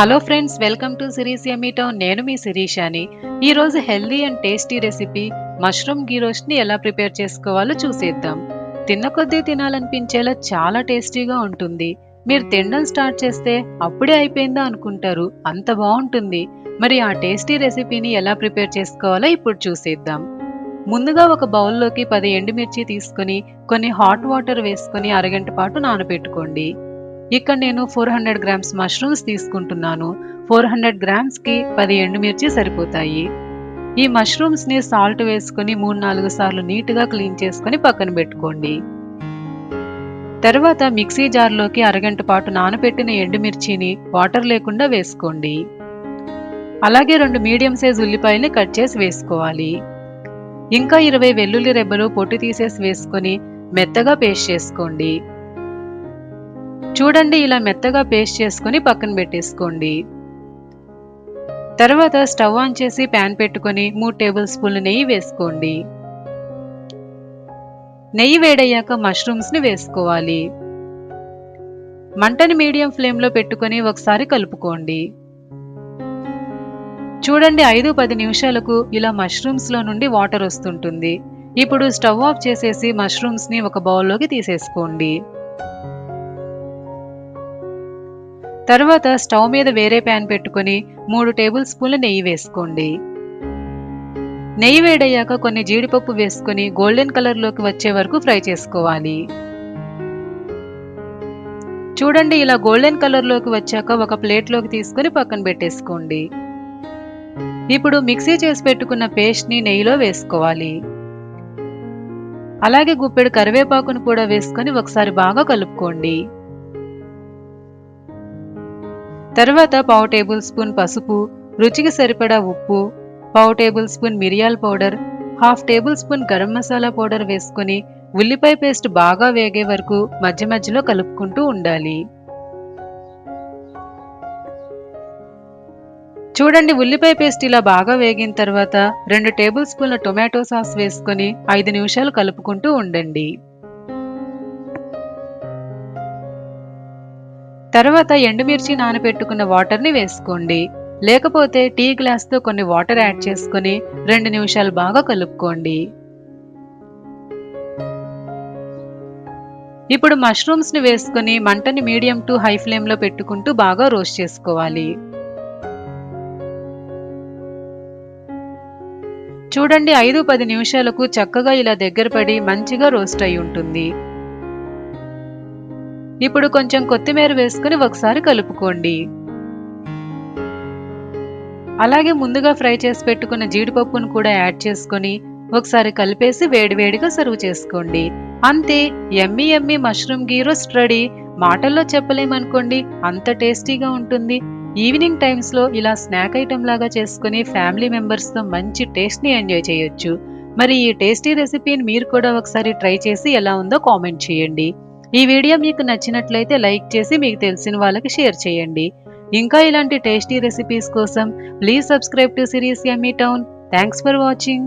Hello friends welcome to Siri's yummy town నేను మీ శిరీషాని. ఈరోజు healthy and tasty recipe mushroom ghee రోస్ట్ని ఎలా ప్రిపేర్ చేసుకోవాలో చూసేద్దాం. తిన్న కొద్దీ తినాలనిపించేలా చాలా టేస్టీగా ఉంటుంది. మీరు తినడం స్టార్ట్ చేస్తే అప్పుడే అయిపోయిందా అనుకుంటారు. అంత బాగుంటుంది. మరి ఆ టేస్టీ రెసిపీని ఎలా ప్రిపేర్ చేసుకోవాలో ఇప్పుడు చూసేద్దాం. ముందుగా ఒక బౌల్లోకి పది ఎండుమిర్చి తీసుకొని కొన్ని హాట్ వాటర్ వేసుకొని అరగంట పాటు నానబెట్టుకోండి. ఇక్కడ నేను ఫోర్ హండ్రెడ్ గ్రామ్స్ మష్రూమ్స్ తీసుకుంటున్నాను. ఫోర్ హండ్రెడ్ గ్రామ్స్కి పది ఎండుమిర్చి సరిపోతాయి. ఈ మష్రూమ్స్ని సాల్ట్ వేసుకొని మూడు నాలుగు సార్లు నీట్గా క్లీన్ చేసుకొని పక్కన పెట్టుకోండి. తర్వాత మిక్సీ జార్లోకి అరగంట పాటు నానబెట్టిన ఎండుమిర్చిని వాటర్ లేకుండా వేసుకోండి. అలాగే రెండు మీడియం సైజ్ ఉల్లిపాయల్ని కట్ చేసి వేసుకోవాలి. ఇంకా ఇరవై వెల్లుల్లి రెబ్బలు పొట్టు తీసేసి వేసుకొని మెత్తగా పేస్ట్ చేసుకోండి. చూడండి ఇలా మెత్తగా పేస్ట్ చేసుకొని పక్కన పెట్టేసుకోండి. తర్వాత స్టవ్ ఆన్ చేసి ప్యాన్ పెట్టుకొని మూడు టేబుల్ స్పూన్ల నెయ్యి వేసుకోండి. నెయ్యి వేడయ్యాక మష్రూమ్స్ని వేసుకోవాలి. మంటని మీడియం ఫ్లేమ్లో పెట్టుకొని ఒకసారి కలుపుకోండి. చూడండి ఐదు పది నిమిషాలకు ఇలా మష్రూమ్స్లో నుండి వాటర్ వస్తుంటుంది. ఇప్పుడు స్టవ్ ఆఫ్ చేసేసి మష్రూమ్స్ని ఒక బౌల్లోకి తీసేసుకోండి. తర్వాత స్టవ్ మీద వేరే ప్యాన్ పెట్టుకొని మూడు టేబుల్ స్పూన్ల నెయ్యి వేసుకోండి. నెయ్యి వేడయ్యాక కొన్ని జీడిపప్పు వేసుకొని గోల్డెన్ కలర్లోకి వచ్చే వరకు ఫ్రై చేసుకోవాలి. చూడండి ఇలా గోల్డెన్ కలర్లోకి వచ్చాక ఒక ప్లేట్లోకి తీసుకొని పక్కన పెట్టేసుకోండి. ఇప్పుడు మిక్సీ చేసి పెట్టుకున్న పేస్ట్ని నెయ్యిలో వేసుకోవాలి. అలాగే గుప్పెడు కరివేపాకును కూడా వేసుకొని ఒకసారి బాగా కలుపుకోండి. తర్వాత పావు టేబుల్ స్పూన్ పసుపు రుచికి సరిపడా ఉప్పు పావు టేబుల్ స్పూన్ మిరియాల powder half tablespoon garam masala powder వేసుకొని ఉల్లిపాయ పేస్ట్ బాగా వేగే వరకు మధ్య మధ్యలో కలుపుకుంటూ ఉండాలి. చూడండి ఉల్లిపాయ పేస్ట్ ఇలా బాగా వేగిన తర్వాత రెండు టేబుల్ స్పూన్ల టొమాటో సాస్ వేసుకొని ఐదు నిమిషాలు కలుపుకుంటూ ఉండండి. తర్వాత ఎండుమిర్చి నానబెట్టుకున్న వాటర్ని వేసుకోండి. లేకపోతే టీ గ్లాస్తో కొన్ని వాటర్ యాడ్ చేసుకొని రెండు నిమిషాలు బాగా కలుపుకోండి. ఇప్పుడు మష్రూమ్స్ని వేసుకొని మంటని మీడియం టు హై ఫ్లేమ్లో పెట్టుకుంటూ బాగా రోస్ట్ చేసుకోవాలి. చూడండి ఐదు పది నిమిషాలకు చక్కగా ఇలా దగ్గర పడి మంచిగా రోస్ట్ అయి ఉంటుంది. ఇప్పుడు కొంచెం కొత్తిమీర వేసుకుని ఒకసారి కలుపుకోండి. అలాగే ముందుగా ఫ్రై చేసి పెట్టుకున్న జీడిపప్పును కూడా యాడ్ చేసుకొని ఒకసారి కలిపేసి వేడివేడిగా సర్వ్ చేసుకోండి. అంతే yummy yummy mushroom ghee roast ready మాటల్లో చెప్పలేమనుకోండి అంత టేస్టీగా ఉంటుంది. ఈవినింగ్ టైమ్స్లో ఇలా స్నాక్ ఐటెం లాగా చేసుకుని ఫ్యామిలీ మెంబర్స్తో మంచి టేస్ట్ని ఎంజాయ్ చేయొచ్చు. మరి ఈ టేస్టీ రెసిపీని మీరు కూడా ఒకసారి ట్రై చేసి ఎలా ఉందో కామెంట్ చేయండి. ఈ వీడియో మీకు నచ్చినట్లయితే లైక్ చేసి మీకు తెలిసిన వాళ్ళకి షేర్ చేయండి. ఇంకా ఇలాంటి టేస్టీ రెసిపీస్ కోసం please subscribe to Siri's yummy town thanks for watching